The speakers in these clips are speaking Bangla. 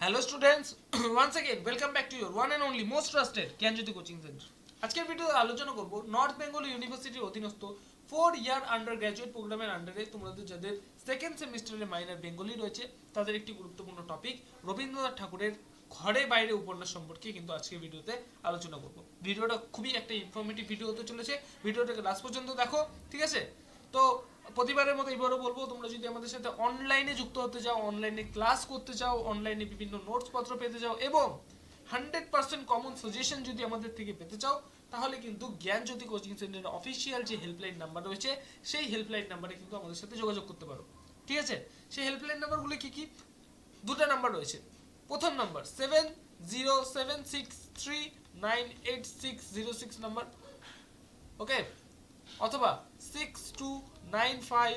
hello students once again welcome back to your one and only most trusted Gyanjyoti coaching centre আজকের ভিডিওতে আলোচনা করব নর্থ বেঙ্গল ইউনিভার্সিটির অধীনস্থ ফোর ইয়ার আন্ডার গ্র্যাজুয়েট প্রোগ্রামের আন্ডারে তোমাদের যাদের সেকেন্ড সেমিস্টারে মাইনার বেঙ্গলি রয়েছে তাদের একটি গুরুত্বপূর্ণ টপিক রবীন্দ্রনাথ ঠাকুরের ঘরে বাইরে উপন্যাস সম্পর্কে কিন্তু আজকে ভিডিওতে আলোচনা করব ভিডিওটা খুবই একটা ইনফরমেটিভ ভিডিও হতে চলেছে ভিডিওটাকে লাস্ট পর্যন্ত দেখো ঠিক আছে তো প্রতিবারের মতো এবারও বলব, তোমরা যদি আমাদের সাথে অনলাইনে যুক্ত হতে চাও অনলাইনে ক্লাস করতে চাও অনলাইনে বিভিন্ন নোটস পত্র পেতে চাও এবং হান্ড্রেড পার্সেন্ট কমন সাজেশন যদি আমাদের থেকে পেতে চাও, তাহলে কিন্তু জ্ঞান জ্ঞানজ্যোতি কোচিং সেন্টারের অফিসিয়াল যে হেল্পলাইন নাম্বার রয়েছে, সেই হেল্পলাইন নাম্বারে কিন্তু আমাদের সাথে যোগাযোগ করতে পারো। ঠিক আছে? সেই হেল্পলাইন নাম্বারগুলো কি কি? দুটো নাম্বার রয়েছে। প্রথম number seven zero seven six three nine eight six zero six number okay অথবা six two nine five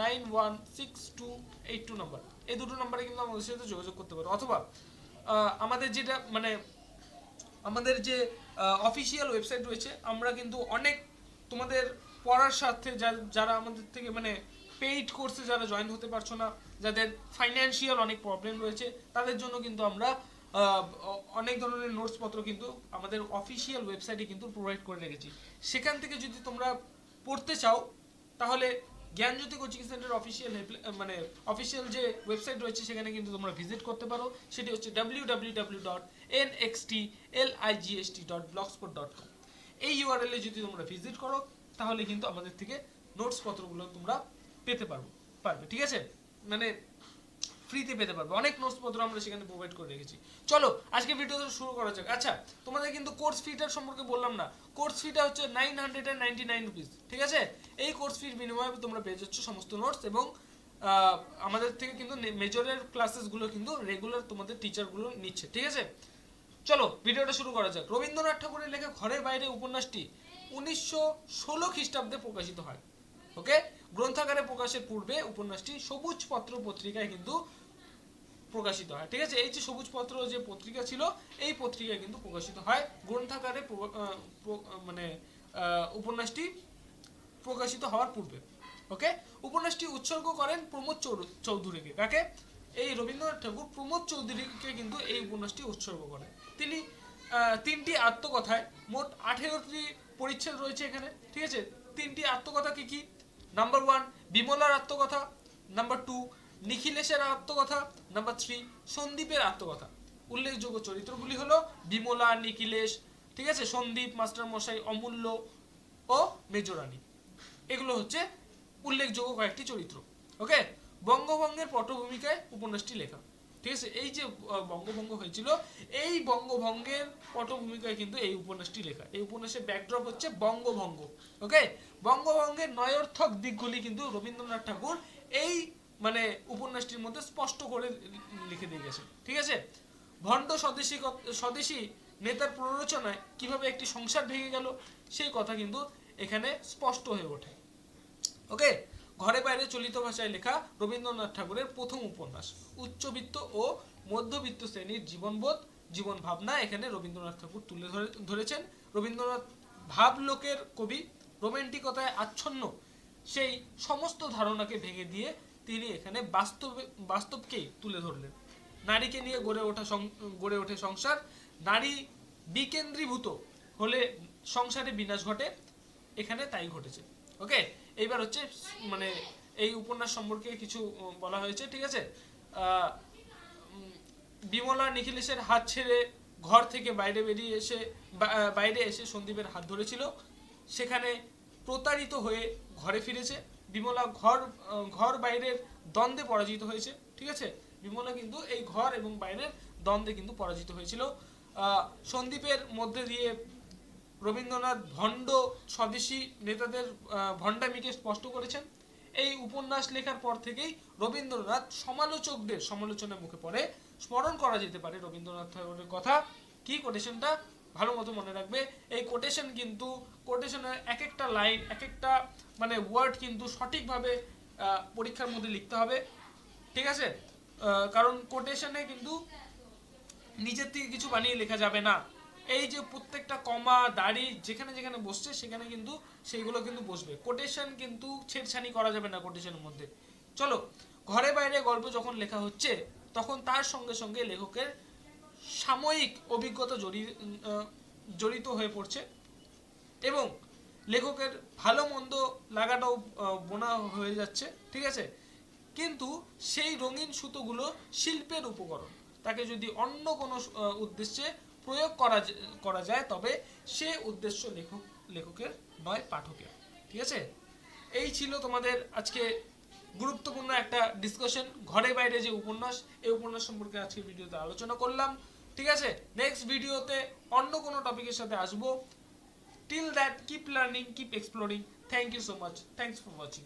nine one six two eight two number এই দুটো নাম্বারে কিন্তু আমাদের সাথে যোগাযোগ করতে পারো। অথবা আমাদের যেটা মানে আমাদের যে অফিসিয়াল ওয়েবসাইট রয়েছে, আমরা কিন্তু অনেক তোমাদের পড়ার স্বার্থে যারা আমাদের থেকে মানে পেইড কোর্সে যারা জয়েন হতে পারছ না, যাদের ফাইন্যান্সিয়াল অনেক প্রবলেম রয়েছে, তাদের জন্য কিন্তু আমরা অনেক ধরনের নোটস পত্র কিন্তু আমাদের অফিসিয়াল ওয়েবসাইটে কিন্তু প্রোভাইড করে রেখেছি। সেখান থেকে যদি তোমরা পড়তে চাও, তাহলে জ্ঞানজ্যোতি কোচিং সেন্টার অফিসিয়াল মানে অফিসিয়াল যে ওয়েবসাইট রয়েছে, সেখানে কিন্তু তোমরা ভিজিট করতে পারো। সেটি হচ্ছে W W W dot N X T L I G S T dot dot এই ইউআরএল এ যদি তোমরা ভিজিট করো, তাহলে কিন্তু আমাদের থেকে নোটস পত্রগুলো তোমরা পেতে পারব পারবে, ঠিক আছে? মানে ফ্রিতে পেতে পারবে। অনেক নোটস পত্র আমরা সেখানে প্রোভাইড করে রেখেছি। চলো, আজকে ভিডিওটা শুরু করা যাক। আচ্ছা তোমাদের কিন্তু কোর্স ফিটার সম্পর্কে বললাম না। কোর্স ফিটা হচ্ছে nine hundred and ninety nine rupees ঠিক আছে? এই কোর্স ফির বিনিময়ে তোমরা পেয়ে যাচ্ছ সমস্ত নোটস এবং আমাদের থেকে কিন্তু মেজরের ক্লাসেসগুলো কিন্তু রেগুলার তোমাদের টিচারগুলো নিচ্ছে, ঠিক আছে? চলো ভিডিওটা শুরু করা যাক। রবীন্দ্রনাথ ঠাকুরের লেখা ঘরের বাইরে উপন্যাসটি উনিশশো ষোলো খ্রিস্টাব্দে প্রকাশিত হয়। ওকে? গ্রন্থাগারে প্রকাশের পূর্বে উপন্যাসটি সবুজ পত্র পত্রিকায় কিন্তু প্রকাশিত হয়। ঠিক আছে? এই যে সবুজ পত্র যে পত্রিকা ছিল এই পত্রিকায় কিন্তু প্রকাশিত হয়। আহ, মানে উপন্যাসটি প্রকাশিত হওয়ার পূর্বে ওকে? উপন্যাসটি উৎসর্গ করেন প্রমোদ চৌধু- চৌধুরীকে। কাকে? এই রবীন্দ্রনাথ ঠাকুর প্রমোদ চৌধুরীকে কিন্তু এই উপন্যাসটি উৎসর্গ করেন। তিনি তিনটি আত্মকথায় মোট আঠেরোটি পরিচ্ছেদ রয়েছে এখানে। ঠিক আছে? তিনটি আত্মকথা কি কি? নাম্বার ওয়ান বিমলার আত্মকথা। নাম্বার টু নিখিলেশের আত্মকথা। নাম্বার থ্রি সন্দীপের আত্মকথা। উল্লেখযোগ্য চরিত্রগুলি হলো বিমলা, নিখিলেশ, ঠিক আছে? সন্দীপ মাস্টার মশাই অমূল্য ও মেজরানী। এগুলো হচ্ছে উল্লেখযোগ্য কয়েকটি চরিত্র ওকে বঙ্গভঙ্গের পটভূমিকায় উপন্যাসটি লেখা। ঠিক আছে এই যে বঙ্গভঙ্গ হয়েছিল, এই বঙ্গভঙ্গের পটভূমিকায় কিন্তু এই উপন্যাসটি লেখা। এই উপন্যাসের ব্যাকড্রপ হচ্ছে বঙ্গভঙ্গ ওকে বঙ্গভঙ্গের নয়র্থক দিকগুলি কিন্তু রবীন্দ্রনাথ ঠাকুর এই মানে উপন্যাসটির মধ্যে স্পষ্ট করে লিখে দিয়ে গেছে ঠিক আছে? ভণ্ড স্বদেশী স্বদেশী নেতার প্ররোচনায় কীভাবে একটি সংসার ভেঙে গেল, সেই কথা কিন্তু এখানে স্পষ্ট হয়ে ওঠে ওকে ঘরে বাইরে চলিত ভাষায় লেখা রবীন্দ্রনাথ ঠাকুরের প্রথম উপন্যাস। উচ্চবিত্ত ও মধ্যবিত্ত শ্রেণির জীবনবোধ জীবন ভাবনা এখানে রবীন্দ্রনাথ ঠাকুর তুলে ধরে, ধরেছেন। রবীন্দ্রনাথ ভাবলোকের কবি রোমান্টিকতায় আচ্ছন্ন। সেই সমস্ত ধারণাকে ভেঙে দিয়ে তিনি এখানে বাস্তবে, বাস্তবকেই তুলে ধরলেন। নারীকে নিয়ে গড়ে ওঠা গড়ে ওঠে সংসার। নারী বিকেন্দ্রীভূত হলে সংসারে বিনাশ ঘটে। এখানে তাই ঘটেছে। ওকে? এইবার হচ্ছে মানে এই উপন্যাস সম্পর্কে কিছু বলা হয়েছে, ঠিক আছে? বিমলা নিখিলেশের হাত ছেড়ে ঘর থেকে বাইরে বেরিয়ে এসে বাইরে এসে সন্দীপের হাত ধরেছিল। সেখানে প্রতারিত হয়ে ঘরে ফিরেছে। বিমলা ঘর ঘর বাইরের দ্বন্দ্বে পরাজিত হয়েছে, ঠিক আছে? বিমলা কিন্তু এই ঘর এবং বাইরের দ্বন্দ্বে কিন্তু পরাজিত হয়েছিল। সন্দীপের মধ্যে দিয়ে রবীন্দ্রনাথ ভণ্ড স্বদেশী নেতাদের ভণ্ডামিকে স্পষ্ট করেছেন। এই উপন্যাস লেখার পর থেকেই রবীন্দ্রনাথ সমালোচকদের সমালোচনার মুখে পড়ে। স্মরণ করা যেতে পারে রবীন্দ্রনাথ ঠাকুরের কথা। কি কোটেশনটা? ভালো মতো মনে রাখবে। এই কোটেশন কিন্তু, কোটেশনের এক একটা লাইন এক একটা মানে ওয়ার্ড কিন্তু সঠিকভাবে পরীক্ষার মধ্যে লিখতে হবে। ঠিক আছে? কারণ কোটেশনে কিন্তু নিজের থেকে কিছু বানিয়ে লেখা যাবে না। এই যে প্রত্যেকটা কমা, দাড়ি, যেখানে যেখানে বসছে, সেখানে কিন্তু সেইগুলো কিন্তু বসবে। কোটেশন কিন্তু ছেড়ছানি করা যাবে না কোটেশনের মধ্যে। চলো, ঘরে বাইরে গল্প যখন লেখা হচ্ছে, তখন তার সঙ্গে সঙ্গে লেখকের সাময়িক অভিজ্ঞতা জড়িত হয়ে পড়ছে এবং লেখকের ভালো মন্দ লাগাটাও বোনা হয়ে যাচ্ছে, ঠিক আছে? কিন্তু সেই রঙিন সুতোগুলো শিল্পের উপকরণ। তাকে যদি অন্য কোনো উদ্দেশ্যে প্রয়োগ করা করা যায়, তবে সে উদ্দেশ্য লেখক, লেখকের নয়, পাঠকের। ঠিক আছে? এই ছিল তোমাদের আজকে গুরুত্বপূর্ণ একটা ডিসকাশন ঘরে বাইরে যে উপন্যাস, এই উপন্যাস সম্পর্কে আজকে ভিডিওতে আলোচনা করলাম। ঠিক আছে? নেক্সট ভিডিওতে অন্য কোনো টপিকের সাথে আসব। Till that keep learning keep exploring thank you so much thanks for watching